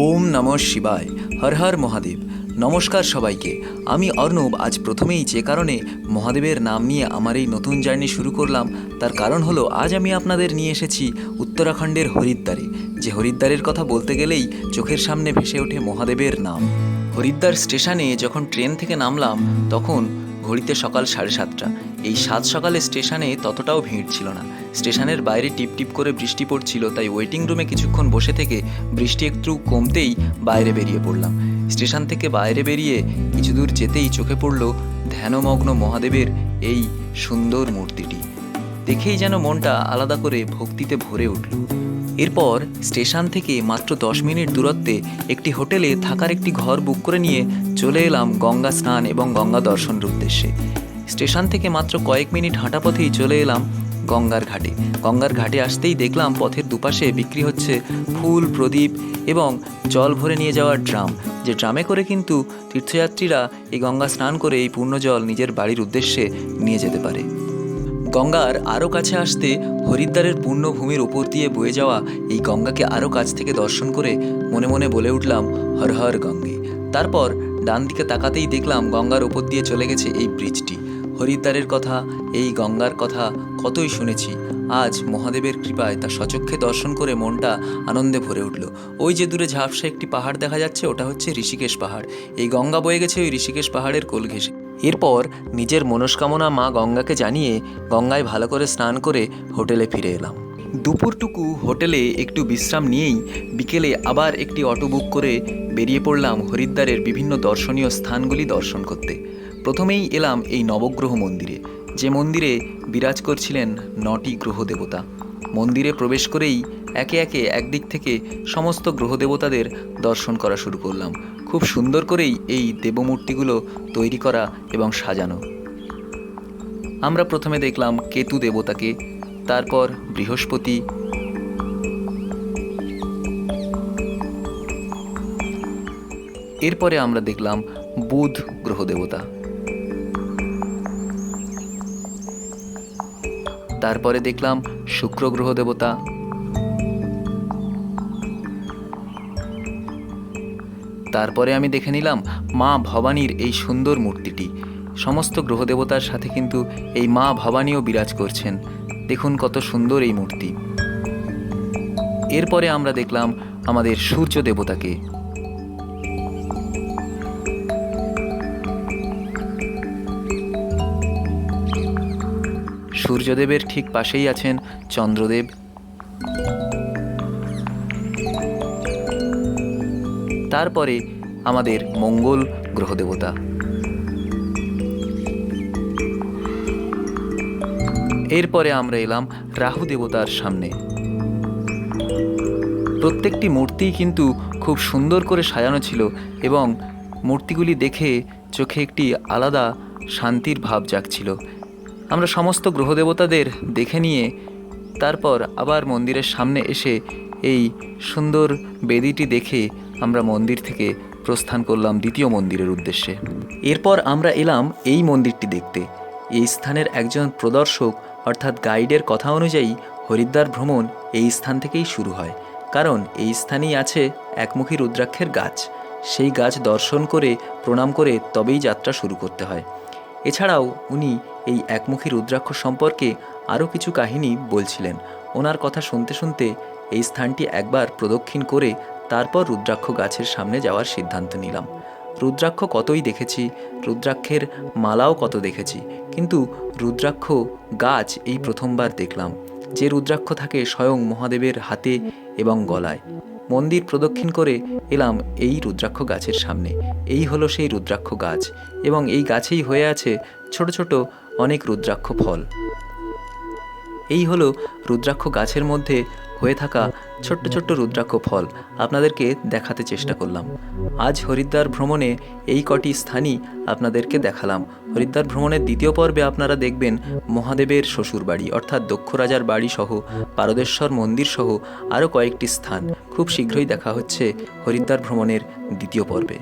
ওম নমঃ শিবায়, হর হর মহাদেব। নমস্কার সবাইকে। আমি অর্ণব, আজ প্রথমেই যে কারণে মহাদেবের নাম নিয়ে আমার এই নতুন জার্নি শুরু করলাম, তার কারণ হলো আজ আমি আপনাদের নিয়ে এসেছি উত্তরাখণ্ডের হরিদ্বারে, যে হরিদ্বারের কথা বলতে গেলেই চোখের সামনে ভেসে ওঠে মহাদেবের নাম। হরিদ্বার স্টেশনে যখন ট্রেন থেকে নামলাম, তখন ঘড়িতে সকাল সাড়ে সাতটা। এই সাত সকালে স্টেশনে ততটাও ভিড় ছিল না। স্টেশনের বাইরে টিপ টিপ করে বৃষ্টি পড়ছিল, তাই ওয়েটিং রুমে কিছুক্ষণ বসে থেকে বৃষ্টি একটু কমতেই বাইরে বেরিয়ে পড়লাম। স্টেশন থেকে বাইরে বেরিয়ে কিছু দূর যেতেই চোখে পড়ল ধ্যানমগ্ন মহাদেবের এই সুন্দর মূর্তিটি। দেখেই যেন মনটা আলাদা করে ভক্তিতে ভরে উঠল। এরপর স্টেশন থেকে মাত্র দশ মিনিট দূরত্বে একটি হোটেলে থাকার একটি ঘর বুক করে নিয়ে চলে এলাম গঙ্গা স্নান এবং গঙ্গা দর্শনের উদ্দেশ্যে। স্টেশন থেকে মাত্র কয়েক মিনিট হাঁটা পথেই চলে এলাম গঙ্গার ঘাটে। গঙ্গার ঘাটে আসতেই দেখলাম পথের দুপাশে বিক্রি হচ্ছে ফুল, প্রদীপ এবং জল ভরে নিয়ে যাওয়ার ড্রাম। যে ড্রামে করে কিন্তু তীর্থযাত্রীরা এই গঙ্গা স্নান করে এই পূর্ণ জল নিজের বাড়ির উদ্দেশ্যে নিয়ে যেতে পারে। গঙ্গার আরও কাছে আসতে হরিদ্বারের পূর্ণভূমির ওপর দিয়ে বয়ে যাওয়া এই গঙ্গাকে আরও কাছ থেকে দর্শন করে মনে মনে বলে উঠলাম, হর হর গঙ্গে। তারপর ডান দিকে তাকাতেই দেখলাম গঙ্গার ওপর দিয়ে চলে গেছে এই ব্রিজটি। হরিদ্বারের কথা, এই গঙ্গার কথা কতই শুনেছি। আজ মহাদেবের কৃপায় তা সচক্ষে দর্শন করে মনটা আনন্দে ভরে উঠল। ওই যে দূরে ঝাপসা একটি পাহাড় দেখা যাচ্ছে, ওটা হচ্ছে ঋষিকেশ পাহাড়। এই গঙ্গা বয়ে গেছে ওই ঋষিকেশ পাহাড়ের কোল ঘেঁষে। এরপর নিজের মনস্কামনা মা গঙ্গাকে জানিয়ে গঙ্গায় ভালো করে স্নান করে হোটেলে ফিরে এলাম। দুপুরটুকু হোটেলে একটু বিশ্রাম নিয়েই বিকেলে আবার একটি অটো বুক করে বেরিয়ে পড়লাম হরিদ্বারের বিভিন্ন দর্শনীয় স্থানগুলি দর্শন করতে। প্রথমেই এলাম এই নবগ্রহ মন্দিরে, যে মন্দিরে বিরাজ করছিলেন নটি গ্রহ দেবতা মন্দিরে প্রবেশ করেই একে একে একদিক থেকে সমস্ত গ্রহ দেবতাদের দর্শন করা শুরু করলাম। খুব সুন্দর করেই এই দেবমূর্তিগুলো তৈরি করা এবং সাজানো। আমরা প্রথমে দেখলাম কেতু দেবতাকে, তারপর বৃহস্পতি। এরপরে আমরা দেখলাম বুধ গ্রহ তারপরে দেখলাম শুক্র গ্রহ দেবতা। তারপরে আমি দেখে নিলাম মা ভবানীর এই সুন্দর মূর্তিটি। সমস্ত গ্রহ দেবতার সাথে কিন্তু এই মা ভবানীও বিরাজ করছেন। দেখুন কত সুন্দর এই মূর্তি। এরপরে আমরা দেখলাম আমাদের সূর্য দেবতাকে। সূর্যদেবের ঠিক পাশেই আছেন চন্দ্রদেব। তারপরে আমাদের মঙ্গল গ্রহ দেবতা এরপরে আমরা এলাম রাহু দেবতার সামনে। প্রত্যেকটি মূর্তি কিন্তু খুব সুন্দর করে সাজানো ছিল এবং মূর্তিগুলি দেখে চোখে একটি আলাদা শান্তির ভাব জাগছিল। আমরা সমস্ত গ্রহ দেবতাদের দেখে নিয়ে তারপর আবার মন্দিরের সামনে এসে এই সুন্দর বেদিটি দেখে আমরা মন্দির থেকে প্রস্থান করলাম দ্বিতীয় মন্দিরের উদ্দেশ্যে। এরপর আমরা এলাম এই মন্দিরটি দেখতে। এই স্থানের একজন প্রদর্শক, অর্থাৎ গাইডের কথা অনুযায়ী হরিদ্বার ভ্রমণ এই স্থান থেকেই শুরু হয়। কারণ এই স্থানেই আছে একমুখী রুদ্রাক্ষের গাছ। সেই গাছ দর্শন করে, প্রণাম করে তবেই যাত্রা শুরু করতে হয়। এছাড়াও উনি এই একমুখী রুদ্রাক্ষ সম্পর্কে আরও কিছু কাহিনী বলছিলেন। ওনার কথা শুনতে শুনতে এই স্থানটি একবার প্রদক্ষিণ করে তারপর রুদ্রাক্ষ গাছের সামনে যাওয়ার সিদ্ধান্ত নিলাম। রুদ্রাক্ষ কতই দেখেছি, রুদ্রাক্ষের মালাও কত দেখেছি, কিন্তু রুদ্রাক্ষ গাছ এই প্রথমবার দেখলাম, যে রুদ্রাক্ষ থাকে স্বয়ং মহাদেবের হাতে এবং গলায়। মন্দির প্রদক্ষিণ করে এলাম এই রুদ্রাক্ষ গাছের সামনে। এই হলো সেই রুদ্রাক্ষ গাছ এবং এই গাছেই হয়ে আছে ছোট ছোট অনেক রুদ্রাক্ষ ফল। এই হলো রুদ্রাক্ষ গাছের মধ্যে হয়ে থাকা ছোট্ট ছোট্ট রুদ্রাক্ষ ফল আপনাদেরকে দেখাতে চেষ্টা করলাম। আজ হরিদ্বার ভ্রমণে এই কটি স্থানই আপনাদেরকে দেখালাম। হরিদ্বার ভ্রমণের দ্বিতীয় পর্বে আপনারা দেখবেন মহাদেবের শ্বশুর বাড়ি অর্থাৎ দক্ষ রাজার বাড়ি সহ, পারদেশ্বর মন্দির সহ আরও কয়েকটি স্থান। খুব শীঘ্রই দেখা হচ্ছে হরিদ্বার ভ্রমণের দ্বিতীয় পর্বে।